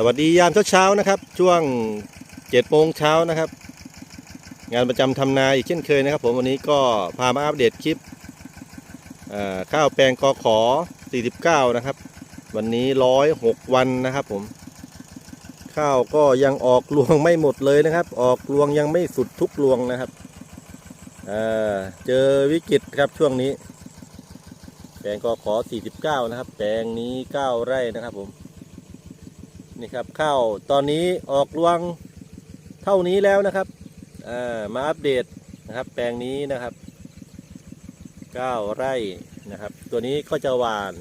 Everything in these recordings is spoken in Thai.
สวัสดียามเช้าๆนะครับ ช่วงเจ็ดโมงเช้านะครับ งานประจำทำนาอีกเช่นเคยนะครับ ผมวันนี้ก็พามาอัปเดตคลิปข้าวแปลงกอขอ 49 นะครับ วันนี้ 106 วันนะครับผม ข้าวก็ยังออกรวงไม่หมดเลยนะครับ ออกรวงยังไม่สุดทุกรวงนะครับอ่าเจอวิกฤตครับช่วงนี้ แปลงกอขอ 49 นะครับ แปลงนี้ 9 ไร่นะครับผม นี่ครับข้าวตอนนี้ออกรวงเท่านี้แล้วนะครับมาอัปเดตนะครับ แปลงนี้นะครับ 9 ไร่นะครับ ตัวนี้ก็จะหวาน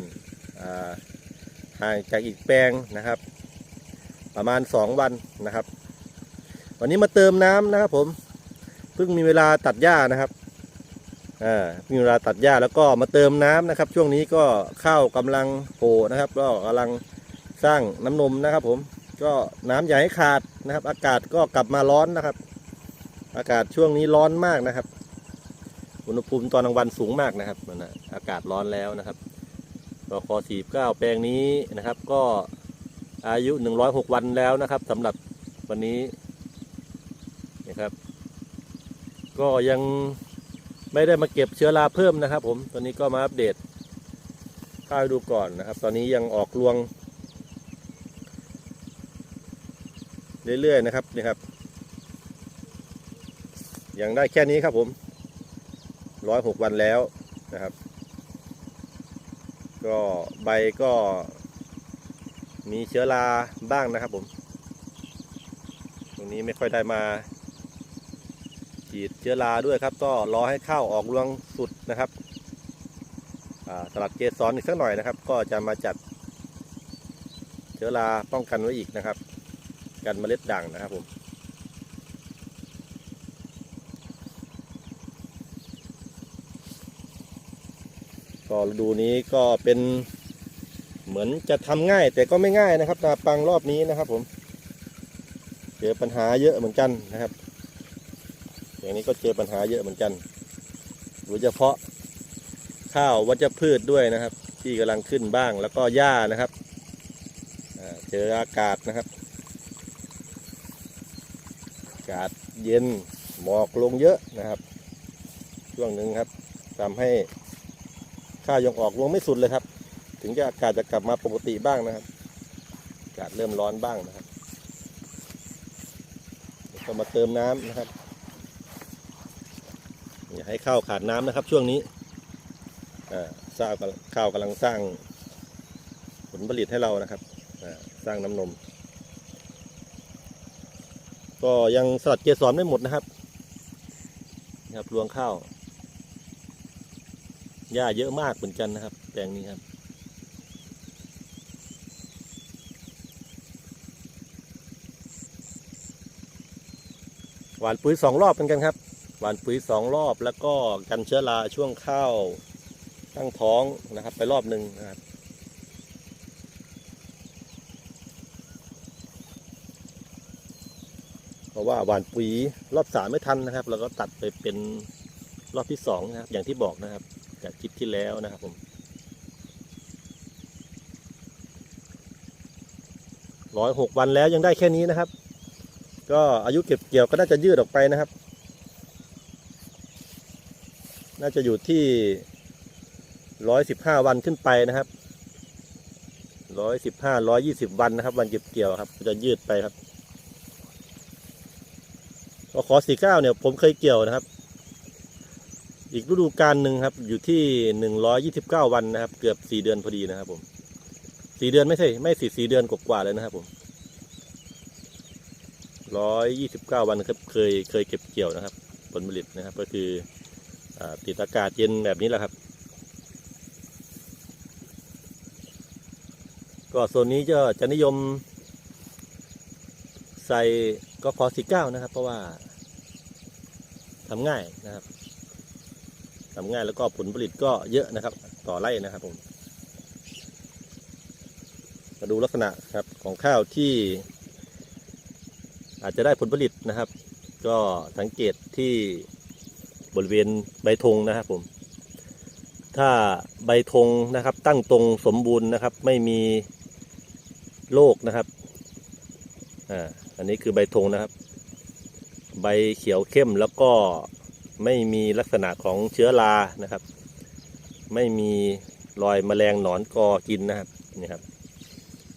ห่างจากอีกแปลงนะครับ ประมาณ 2 วันนะครับ วันนี้มาเติมน้ำนะครับผมเพิ่งมีเวลาตัดหญ้านะครับมีเวลาตัดหญ้าแล้วก็มาเติมน้ำนะครับ ช่วงนี้ก็ข้าวกำลังโผล่นะครับ ก็กำลัง สร้างน้ำนมนะครับ ผมก็น้ำอย่าให้ขาดนะครับ อากาศก็กลับมาร้อนนะครับ อากาศช่วงนี้ร้อนมากนะครับ อุณหภูมิตอนกลางวันสูงมากนะครับนั่นนะอากาศร้อนแล้วนะครับกคสี่เก้าแปลงนี้นะครับ ก็อายุ106วันแล้วนะครับสำหรับวันนี้นะครับ ก็ยังไม่ได้มาเก็บเชื้อราเพิ่มนะครับ ผมตอนนี้ก็มาอัปเดตข้าวให้ดูก่อนนะครับ ตอนนี้ยังออกรวง เรื่อยๆนะครับนี่ครับยังได้แค่นี้ครับผมร้อยหกวันแล้วนะครับ ก็ใบก็มีเชื้อราบ้างนะครับผม ตรงนี้ไม่ค่อยได้มา ฉีดเชื้อราด้วยครับ ก็รอให้ข้าวออกรวงสุดนะครับสลัดเกสรอีกสักหน่อยนะครับ ก็จะมาจัดเชื้อราป้องกันไว้อีกนะครับ กันเมล็ดด่างนะครับผมก็ฤดูนี้ก็เป็นเหมือนจะทำง่ายแต่ก็ไม่ง่ายนะครับนาปังรอบนี้นะครับผมเจอปัญหาเยอะเหมือนกันนะครับ อย่างนี้ก็เจอปัญหาเยอะเหมือนกันโดยเฉพาะข้าววัชพืชด้วยนะครับ ที่กำลังขึ้นบ้างแล้วก็หญ้านะครับเจออากาศนะครับากาศเย็นหมอกลงเยอะนะครับ ช่วงหนึ่งครับทำให้ข้าวยังออกลงไม่สุดเลยครับ ถึงจะอากาศจะกลับมาปกติบ้างนะครับ อากาศเริ่มร้อนบ้างนะครับก็มาเติมน้ำนะครับอย่าให้ข้าวขาดน้ำนะครับ ช่วงนี้อ่าสร้างข้าวกำลังสร้างผลผลิตให้เรานะครับสร้างน้ำนม ก็ยังสลัดเกสรไม่หมดนะครับนะครับรวงข้าวหญ้าเยอะมากเหมือนกันนะครับ แปลงนี้ครับ หวานปุ๋ยสองรอบเหมือนกันครับ หวานปุ๋ยสองรอบแล้วก็กันเชื้อราช่วงข้าวตั้งท้องนะครับ ไปรอบหนึ่งนะครับ เพ ราะว่าหวานปุ๋ยรอบสามไม่ทันนะครับ แล้วก็ตัดไปเป็นรอบที่สองนะครับอย่างที่บอกนะครับ จากคลิปที่แล้วนะครับผมร้อยหกวันแล้วยังได้แค่นี้นะครับ ก็อายุเก็บเกี่ยวก็น่าจะยืดออกไปนะครับ น่าจะอยู่ที่ร้อยสิบห้าวันขึ้นไปนะครับร้อยสิบห้าร้อยยี่สิบวันนะครับ วันเก็บเกี่ยวครับ จะยืดไปครับ ขอสี่เก้าเนี่ยผมเคยเกี่ยวนะครับ อีกฤดูกาลหนึ่งครับ อยู่ที่หนึ่งร้อยยี่สิบเก้าวันนะครับ เกือบสี่เดือนพอดีนะครับ ผมสี่เดือนไม่ใช่ไม่สี่สี่เดือนกว่าๆเลยนะครับ ผมร้อยยี่สิบเก้าวันครับเคยเคยเก็บเกี่ยวนะครับ ผลผลิตนะครับ ก็คืออติดอากาศเย็นแบบนี้แหละครับ ก็โซนนี้จะจะนิยมใส่ ก็ขอสี่เก้านะครับ เพราะว่าทำง่ายนะครับทำง่ายแล้วก็ผลผลิตก็เยอะนะครับ ต่อไร่นะครับผมมาดูลักษณะครับของข้าวที่ อาจจะได้ผลผลิตนะครับ ก็สังเกตที่บริเวณใบธงนะครับผม ถ้าใบธงนะครับ ตั้งตรงสมบูรณ์นะครับ ไม่มีโรคนะครับอ่า อันนี้คือใบธงนะครับ ใบเขียวเข้มแล้วก็ไม่มีลักษณะของเชื้อรานะครับ ไม่มีรอยแมลงหนอนกอกินนะครับนี่ครับ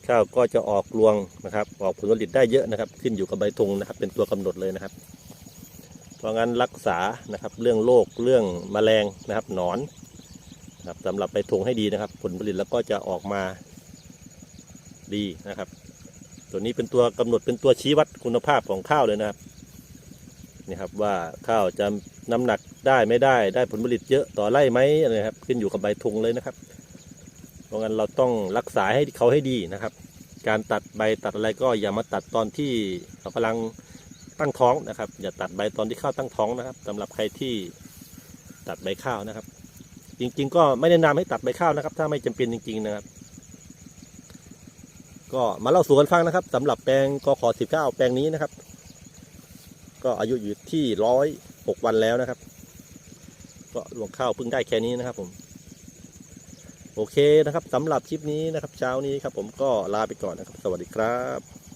ข้าวก็จะออกรวงนะครับ ออกผลผลิตได้เยอะนะครับ ขึ้นอยู่กับใบธงนะครับ เป็นตัวกำหนดเลยนะครับ เพราะงั้นรักษานะครับเรื่องโรคเรื่องแมลงนะครับหนอนนะครับสำหรับใบธงให้ดีนะครับ ผลผลิตแล้วก็จะออกมาดีนะครับ ตัวนี้เป็นตัวกำหนดเป็นตัวชี้วัดคุณภาพของข้าวเลยนะครับนี่ครับว่าข้าวจะน้ำหนักได้ไม่ได้ได้ผลผลิตเยอะต่อไร่ไหมอะไรครับ ขึ้นอยู่กับใบธงเลยนะครับ เพราะงั้นเราต้องรักษาให้เขาให้ดีนะครับ การตัดใบตัดอะไรก็อย่ามาตัดตอนที่เขากำลังตั้งท้องนะครับ อย่าตัดใบตอนที่ข้าวตั้งท้องนะครับสำหรับใครที่ตัดใบข้าวนะครับ จริงๆ ก็ไม่แนะนำให้ตัดใบข้าวนะครับ ถ้าไม่จำเป็นจริง ๆ นะครับ ก็มาเล่าสู่กันฟังนะครับสำหรับแปลงกขอสิบเก้าแปลงนี้นะครับ ก็อายุอยู่ที่ร้อยหกวันแล้วนะครับ ก็รวงข้าวเพิ่งได้แค่นี้นะครับ ผม โอเคนะครับสำหรับคลิปนี้นะครับ เช้านี้ครับ ผมก็ลาไปก่อนนะครับ สวัสดีครับ